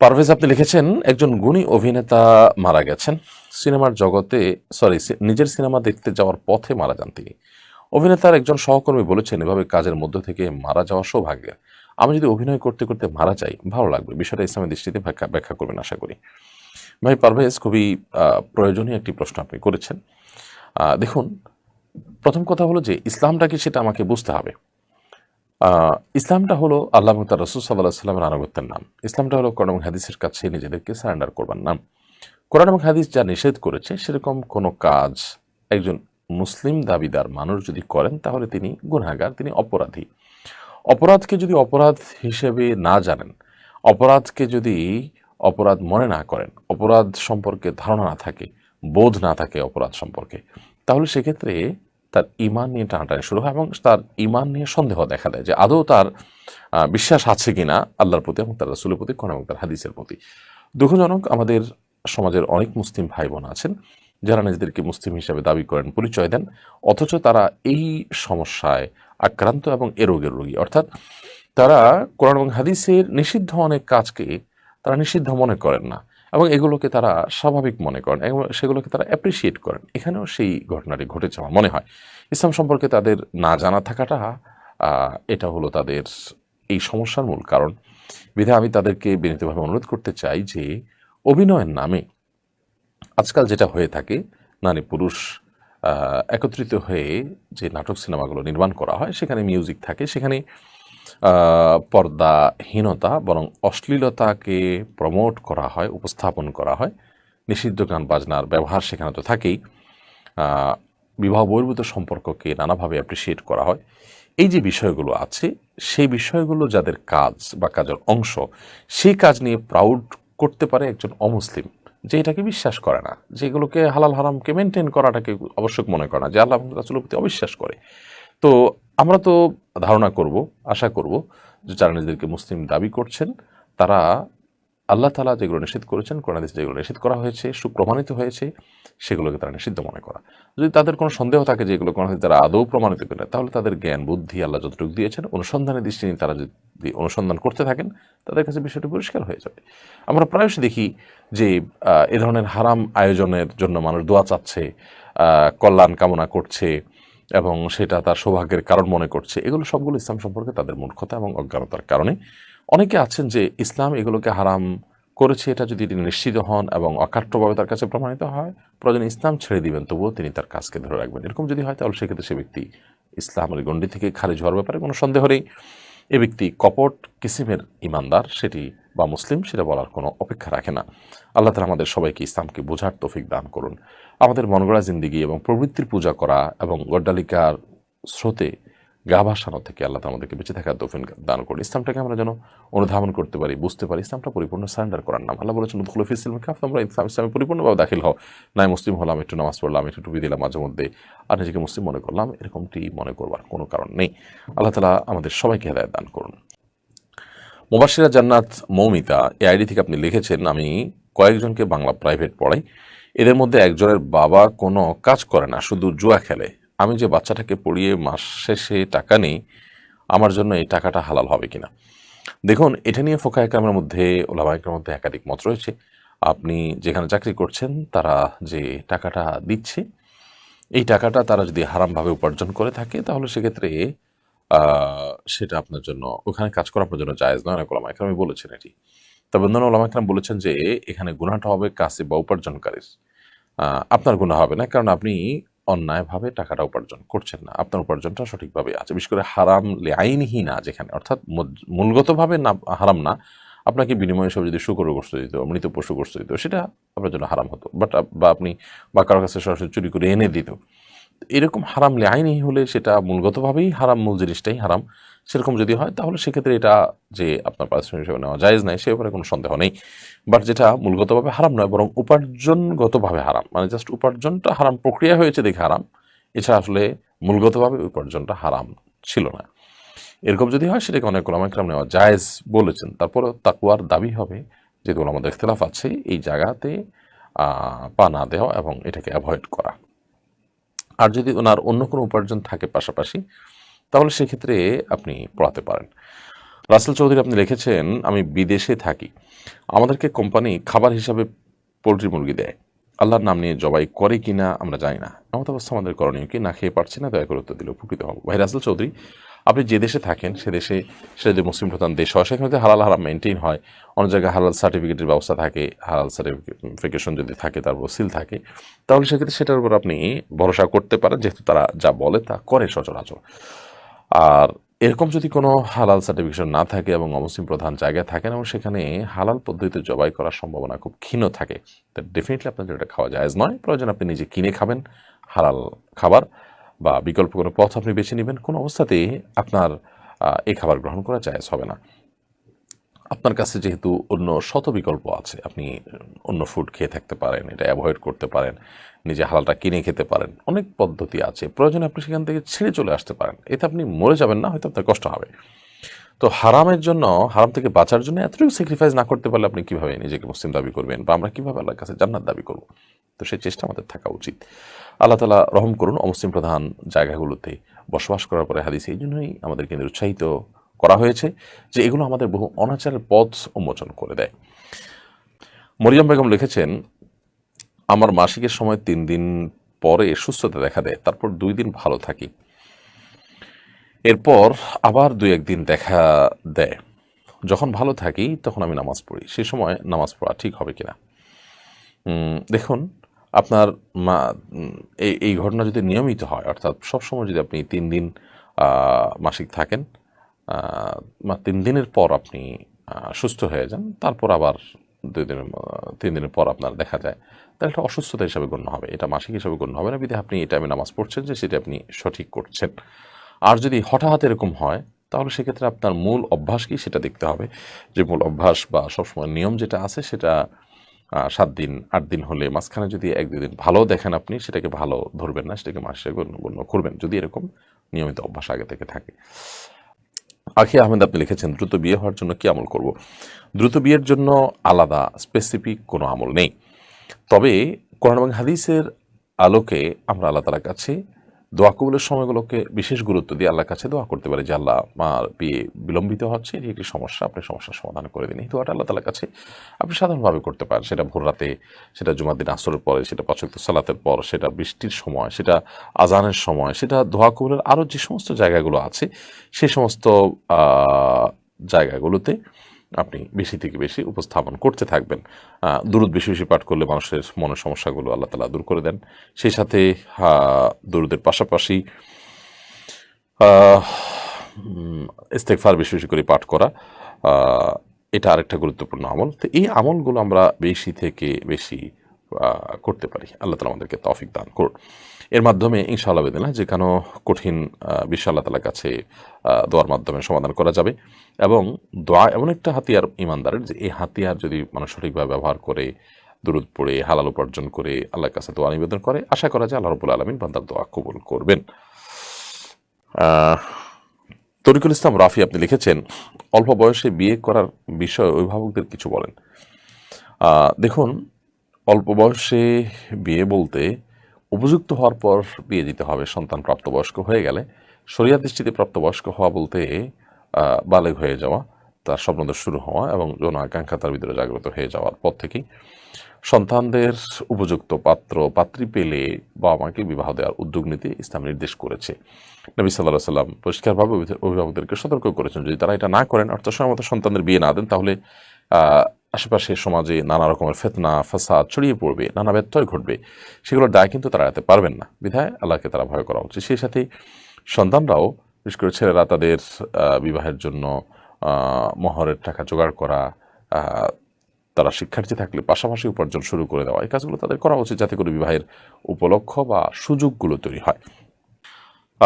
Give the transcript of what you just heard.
পারভেজ, আপনি লিখেছেন, একজন গুণী অভিনেতা মারা গেছেন। সিনেমার জগতে, সরি নিজের সিনেমা দেখতে যাওয়ার পথে মারা যান তিনি। অভিনেতার একজন সহকর্মী বলেছেন, এভাবে কাজের মধ্য থেকে মারা যাওয়া সৌভাগ্যের। আমি যদি অভিনয় করতে করতে মারা যাই, ভালো লাগবে। বিষয়টা ইসলামের দৃষ্টিতে ব্যাখ্যা করবেন আশা করি। ভাই, পারভেজ, খুবই প্রয়োজনীয় একটি প্রশ্ন আপনি করেছেন। দেখুন, প্রথম কথা হলো যে, ইসলামটা কি সেটা আমাকে বুঝতে হবে। ইসলামটা হলো আল্লাহ এবং তার রসুল সাল্লাহ সাল্লামের আনুগত্যের নাম। ইসলামটা হলো কোরআন এবং হাদিসের কাছে নিজেদেরকে সারেন্ডার করবার নাম। কোরআন এবং হাদিস যা নিষেধ করেছে, সেরকম কোনো কাজ একজন মুসলিম দাবিদার মানুষ যদি করেন, তাহলে তিনি গুনাগার তিনি অপরাধী। অপরাধকে যদি অপরাধ হিসেবে না জানেন, অপরাধকে যদি অপরাধ মনে না করেন, অপরাধ সম্পর্কে ধারণা না থাকে, বোধ না থাকে অপরাধ সম্পর্কে, তাহলে সেক্ষেত্রে তার ইমান নিয়ে টানাটানি শুরু হয় এবং তার ইমান নিয়ে সন্দেহ দেখা দেয় যে আদৌ তার বিশ্বাস আছে কি না আল্লাহর প্রতি এবং তার রাসুলের প্রতি কোন এবং তার হাদিসের প্রতি। দুঃখজনক, আমাদের সমাজের অনেক মুসলিম ভাই বোন আছেন যারা নিজেদেরকে মুসলিম হিসাবে দাবি করেন, পরিচয় দেন, অথচ তারা এই সমস্যায় আক্রান্ত এবং এ রোগের রোগী। অর্থাৎ তারা কোরআন এবং হাদিসের নিষিদ্ধ অনেক কাজকে তারা নিষিদ্ধ মনে করেন না। এবং এগুলোকে তারা স্বাভাবিক মনে করেন এবং সেগুলোকে তারা অ্যাপ্রিসিয়েট করেন। এখানেও সেই ঘটনাটি ঘটেছে আমার মনে হয়। ইসলাম সম্পর্কে তাদের না জানা থাকাটা এটা হলো তাদের এই সমস্যার মূল কারণ। বিধায় আমি তাদেরকে বিনীতভাবে অনুরোধ করতে চাই যে অভিনয়ের নামে আজকাল যেটা হয়ে থাকে, নারী পুরুষ একত্রিত হয়ে যে নাটক সিনেমাগুলো নির্মাণ করা হয়, সেখানে মিউজিক থাকে, সেখানে পর্দাহীনতা বরং অশ্লীলতাকে প্রমোট করা হয়, উপস্থাপন করা হয়। নিষিদ্ধ গান, বাজনার ব্যবহার সেখানে তো থাকেই। বিবাহ বহির্ভূত সম্পর্ককে নানাভাবে অ্যাপ্রিসিয়েট করা হয়। এই যে বিষয়গুলো আছে, সেই বিষয়গুলো যাদের কাজ বা কাজের অংশ, সেই কাজ নিয়ে প্রাউড করতে পারে একজন অমুসলিম যে এটাকে বিশ্বাস করে না যেগুলোকে হালাল হারামকে মেনটেন করাটাকে আবশ্যক মনে করে না, যে আল্লাহ রাসুলের প্রতি অবিশ্বাস করে। তো আমরা তো ধারণা করব, আশা করব যে যারা নিজেদেরকে মুসলিম দাবি করছেন, তারা আল্লাহ তালা যেগুলো নিষেধ করেছেন, কোরআন যেগুলো নিষেধ করা হয়েছে, সুপ্রমাণিত হয়েছে, সেগুলোকে তারা নিষিদ্ধ মনে করা। যদি তাদের কোনো সন্দেহ থাকে যে এগুলো কোরআন তারা আদৌ প্রমাণিত করে তাহলে তাদের জ্ঞান, বুদ্ধি আল্লাহ যতটুকু দিয়েছেন, অনুসন্ধানের দৃষ্টি নিয়ে তারা যদি অনুসন্ধান করতে থাকেন, তাদের কাছে বিষয়টি পরিষ্কার হয়ে যাবে। আমরা প্রায়শই দেখি যে এ ধরনের হারাম আয়োজনের জন্য মানুষ দোয়া চাচ্ছে কল্যাণ কামনা করছে এবং সেটা তার সৌভাগ্যের কারণ মনে করছে। এগুলো সবগুলো ইসলাম সম্পর্কে তাদের মূর্খতা এবং অজ্ঞানতার কারণে। অনেকে আছেন যে ইসলাম এগুলোকে হারাম করেছে, এটা যদি তিনি নিশ্চিত হন এবং অকাট্যভাবে তার কাছে প্রমাণিত হয়, প্রয়োজন ইসলাম ছেড়ে দিবেন, তবুও তিনি তার কাজকে ধরে রাখবেন। এরকম যদি হয়, তাহলে সেক্ষেত্রে সে ব্যক্তি ইসলামের গণ্ডি থেকে খারিজ হওয়ার ব্যাপারে কোনো সন্দেহ নেই। এ ব্যক্তি কপট, কিসিমের ইমানদার, সেটি বা মুসলিম, সেটা বলার কোনো অপেক্ষা রাখে না। আল্লাহ তালা আমাদের সবাইকে ইসলামকে বোঝার তফিক দান করুন। আমাদের মনগড়া জিন্দিগি এবং প্রবৃত্তির পূজা করা এবং গড্ডালিকার স্রোতে গা ভাসানো থেকে আল্লাহ আমাদেরকে বেঁচে থাকার তৌফিক দান করুন। ইসলামটাকে আমরা যেন অনুধাবন করতে পারি, বুঝতে পারি। ইসলামটা পরিপূর্ণ, সারেন্ডার করার নাম। আল্লাহ বলেছেন, উদ্খুল ফিসিল কাফ তোমরা ইসলাম, ইসলামে পরিপূর্ণভাবে দাখিল হও। নাই মুসলিম হলাম, একটু নামাজ পড়লাম, একটু টুপি দিলাম মাঝে মধ্যে, আর নিজেকে মুসলিম মনে করলাম, এরকমটি মনে করবার কোনো কারণ নেই। আল্লাহ তালা আমাদের সবাইকে হেদায়ত দান করুন। মোবাসিরা জান্নাত মৌমিতা, এই আইডি থেকে আপনি লিখেছেন, আমি কয়েকজনকে বাংলা প্রাইভেট পড়াই। এদের মধ্যে একজনের বাবা কোনো কাজ করে না, শুধু জুয়া খেলে। আমি যে বাচ্চাটাকে পড়িয়ে মাস শেষে টাকা নেই, আমার জন্য এই টাকাটা হালাল হবে কিনা? দেখুন, এটা নিয়ে ফোকা একরামের মধ্যে, ওলামা একরামের মধ্যে একাধিক মত রয়েছে। আপনি যেখানে চাকরি করছেন, তারা যে টাকাটা দিচ্ছে, এই টাকাটা তারা যদি হারামভাবে উপার্জন করে থাকে, তাহলে সেক্ষেত্রে সেটা আপনার জন্য, ওখানে কাজ করা আপনার জন্য জায়েজ নয়, অনেক ওলামা একরামই বলেছেন এটি। তবে অন্যান্য ওলামা একরাম বলেছেন যে, এখানে গুনাহটা হবে কাসিব বা উপার্জনকারীর। আপনার গুণা হবে না, কারণ আপনি অন্যায়ভাবে টাকাটা উপার্জন করছেন না। আপনার উপার্জনটা সঠিকভাবে আছে। বিশেষ করে হারাম আইনহি না যেখানে। অর্থাৎ মূল- মূলগতভাবে না, হারাম না। আপনাকে বিনিময়ে সব যদি শুকরগ্রস্ত দিত, মৃত পশুগ্রস্ত দিত, সেটা আপনার জন্য হারাম হতো। বাট, বা আপনি বা কারোর কাছে সরাসরি চুরি করে এনে দিত। এরকম হারাম আইনি হলে সেটা মূলগতভাবেই হারাম, মূল জিনিসটাই হারাম। সেরকম যদি হয়, তাহলে সেক্ষেত্রে এটা যে আপনার পারিশ্রমিক হিসেবে নেওয়া জায়েজ নাই, সে ব্যাপারে কোনো সন্দেহ নেই। বাট যেটা মূলগতভাবে হারাম নয়, বরং উপার্জনগতভাবে হারাম। মানে জাস্ট উপার্জনটা হারাম প্রক্রিয়া হয়েছে দেখে হারাম। এছাড়া আসলে মূলগতভাবে উপার্জনটা হারাম ছিল না। এরকম যদি হয়, সেটাকে অনেক ওলামাইকরাম নেওয়া জায়েজ বলেছেন। তারপরে তাকুয়ার দাবি হবে, যেহেতু আমাদের ইখতলাফ আছে, এই জায়গাতে পা না দেওয়া এবং এটাকে অ্যাভয়েড করা। আর যদি ওনার অন্য কোনো উপার্জন থাকে পাশাপাশি, তাহলে সেক্ষেত্রে আপনি পড়াতে পারেন। রাসেল চৌধুরী আপনি লিখেছেন, আমি বিদেশে থাকি। আমাদেরকে কোম্পানি খাবার হিসাবে পোলট্রি মুরগি দেয়। আল্লাহর নাম নিয়ে জবাই করে কি না আমরা জানি না। এমত অবস্থা আমাদের করণীয় কি? না খেয়ে পারছি না, দয়া করে উত্তর দিলে উপকৃত হব। ভাই, রাসেল চৌধুরী আপনি যে দেশে থাকেন, সে দেশে সেটা যদি মুসলিম প্রধান দেশ হয়, সেখানে যদি হালাল, হারাম মেনটেন হয় অন্য জায়গায় হালাল সার্টিফিকেটের ব্যবস্থা থাকে, হালাল সার্টিফিকেশন যদি থাকে, তারপর সিল থাকে, তাহলে সেক্ষেত্রে সেটার উপর আপনি ভরসা করতে পারেন, যেহেতু তারা যা বলে তা করে সচরাচর। আর এরকম যদি কোনো হালাল সার্টিফিকেশন না থাকে এবং অমুসলিম প্রধান জায়গায় থাকেন, এবং সেখানে হালাল পদ্ধতিতে জবাই করার সম্ভাবনা খুব ক্ষীণ থাকে তা ডেফিনেটলি আপনাদের এটা খাওয়া যায় নয়। প্রয়োজন আপনি নিজে কিনে খাবেন হালাল খাবার। বা বিকল্প কোনো পথ আপনি বেছে নেবেন, কোনো অবস্থাতেই আপনার এই খাবার গ্রহণ করা জায়জ হবে না। আপনার কাছে যেহেতু অন্য শত বিকল্প আছে, আপনি অন্য ফুড খেয়ে থাকতে পারেন, এটা অ্যাভয়েড করতে পারেন, নিজে হালালটা কিনে খেতে পারেন, অনেক পদ্ধতি আছে। প্রয়োজনে আপনি সেখান থেকে ছেড়ে চলে আসতে পারেন। এতে আপনি মরে যাবেন না, হয়তো আপনার কষ্ট হবে। তো হারামের জন্য, হারাম থেকে বাঁচার জন্য এতটুকু স্যাক্রিফাইস না করতে পারলে আপনি কীভাবে নিজেকে মুসলিম দাবি করবেন? বা আমরা কীভাবে আল্লাহর কাছে জান্নাত দাবি করব? তো সেই চেষ্টা আমাদের থাকা উচিত। আল্লাহ তালা রহম করুন অমুসলিম প্রধান জায়গাগুলোতে বসবাস করার পরে হাদিস এই জন্যই আমাদেরকে নিরুৎসাহিত করা হয়েছে যে এগুলো আমাদের বহু অনাচারের পথ উন্মোচন করে দেয়। মরিয়ম বেগম লিখেছেন, আমার মাসিকের সময় তিন দিন পরে সুস্থতা দেখা দেয়, তারপর দুই দিন ভালো থাকি। এরপর আবার দুই একদিন দেখা দেয়। যখন ভালো থাকি, তখন আমি নামাজ পড়ি। সে সময় নামাজ পড়া ঠিক হবে কিনা? দেখুন, আপনার মা এই এই ঘটনা যদি নিয়মিত হয়, অর্থাৎ সবসময় যদি আপনি তিন দিন মাসিক থাকেন তিন দিনের পর আপনি সুস্থ হয়ে যান, তারপর আবার দুই দিনের তিন দিনের পর আপনার দেখা যায়, তাহলে এটা অসুস্থতা হিসাবে গণ্য হবে। এটা মাসিক হিসাবে গণ্য হবে না। বিধে আপনি এটা আমি নামাজ পড়ছেন যে সেটা আপনি সঠিক করছেন। আর যদি হঠাৎ এরকম হয়, তাহলে সেক্ষেত্রে আপনার মূল অভ্যাস কি সেটা দেখতে হবে। যে মূল অভ্যাস বা সবসময় নিয়ম যেটা আছে সেটা সাত দিন, আট দিন হলে মাঝখানে যদি এক দুই দিন ভালো দেখেন আপনি, সেটাকে ভালো ধরবেন না, সেটাকে মাসে গণ্য গণ্য করবেন যদি এরকম নিয়মিত অভ্যাস আগে থেকে থাকে। আখি আহমেদ, আপনি লিখেছেন, দ্রুত বিয়ে হওয়ার জন্য কি আমল করব? দ্রুত বিয়ের জন্য আলাদা স্পেসিফিক কোনো আমল নেই। তবে কোরআন এবং হাদিসের আলোকে আমরা আল্লাহ তালার কাছে দোয়া কবুলের সময়গুলোকে বিশেষ গুরুত্ব দিয়ে আল্লাহর কাছে দোয়া করতে পারি যে আল্লাহ আমার বিয়ে বিলম্বিত হচ্ছে এটি একটি সমস্যা আপনি সমস্যার সমাধান করে দিন। এই দোয়াটা আল্লাহ তালার কাছে আপনি সাধারণভাবে করতে পারেন। সেটা ভোর রাতে, সেটা জুমার দিন আসরের পরে, সেটা পাচক সালাতের পর, সেটা বৃষ্টির সময়, সেটা আজানের সময়, সেটা দোয়া কবুলের আরও যে সমস্ত জায়গাগুলো আছে, সে সমস্ত জায়গাগুলোতে আপনি বেশি থেকে বেশি উপস্থাপন করতে থাকবেন। দুরুদ বেশি বেশি পাঠ করলে মানুষের মনের সমস্যাগুলো আল্লাহ তালা দূর করে দেন। সেই সাথে দুরুদের পাশাপাশি ইস্তেকফার বেশি বেশি করে পাঠ করা এটা আরেকটা গুরুত্বপূর্ণ আমল। তো এই আমলগুলো আমরা বেশি থেকে বেশি করতে পারি। আল্লাহ তালা আমাদেরকে তফিক দান করুন। এর মাধ্যমে ইনশাআল্লাহ বেদিনা যে কোনো কঠিন বিষয় আল্লাহ তালার কাছে দোয়ার মাধ্যমে সমাধান করা যাবে। এবং দোয়া এমন একটা হাতিয়ার ইমানদারের যে এই হাতিয়ার যদি মানুষ সঠিকভাবে ব্যবহার করে দূরত পড়ে, হালাল উপার্জন করে, আল্লাহর কাছে দোয়া নিবেদন করে, আশা করা যায় আল্লাহ রবুল আলমিন বান্দার দোয়া কবুল করবেন। তরিকুল ইসলাম রাফি আপনি লিখেছেন, অল্প বয়সে বিয়ে করার বিষয়ে অভিভাবকদের কিছু বলেন। দেখুন অল্প বয়সে বিয়ে বলতে উপযুক্ত হওয়ার পর বিয়ে দিতে হবে, সন্তান প্রাপ্তবয়স্ক হয়ে গেলে। শরিয়া দৃষ্টিতে প্রাপ্তবয়স্ক হওয়া বলতে বালেগ হয়ে যাওয়া, তার স্বপ্নদোষ শুরু হওয়া এবং যৌন আকাঙ্ক্ষা তার ভিতরে জাগ্রত হয়ে যাওয়ার পর থেকেই। সন্তানদের উপযুক্ত পাত্র, পাত্রী পেলে বাবা মাকে বিবাহ দেওয়ার উদ্যোগ নিতে ইসলাম নির্দেশ করেছে। নবী সাল্লাহ সাল্লাম পরিষ্কারভাবে অভি- অভিভাবকদেরকে সতর্ক করেছেন, যদি তারা এটা না করেন, অর্থাৎ সময় সন্তানদের বিয়ে না দেন, তাহলে আহ, আশেপাশের সমাজে নানা রকমের ফেতনা ফাসাদ ছড়িয়ে পড়বে নানা ব্যত্যয় ঘটবে। সেগুলোর দায় কিন্তু তারা এড়াতে পারবেন না। বিধায় আল্লাহকে তারা ভয় করা উচিত। সেই সাথে সন্তানরাও বিশেষ করে ছেলেরা তাদের বিবাহের জন্য মহরের টাকা জোগাড় করা তারা শিক্ষার্থী থাকলে পাশাপাশি উপার্জন শুরু করে দেওয়া এই কাজগুলো তাদের করা উচিত যাতে করে বিবাহের উপলক্ষ বা সুযোগগুলো তৈরি হয়।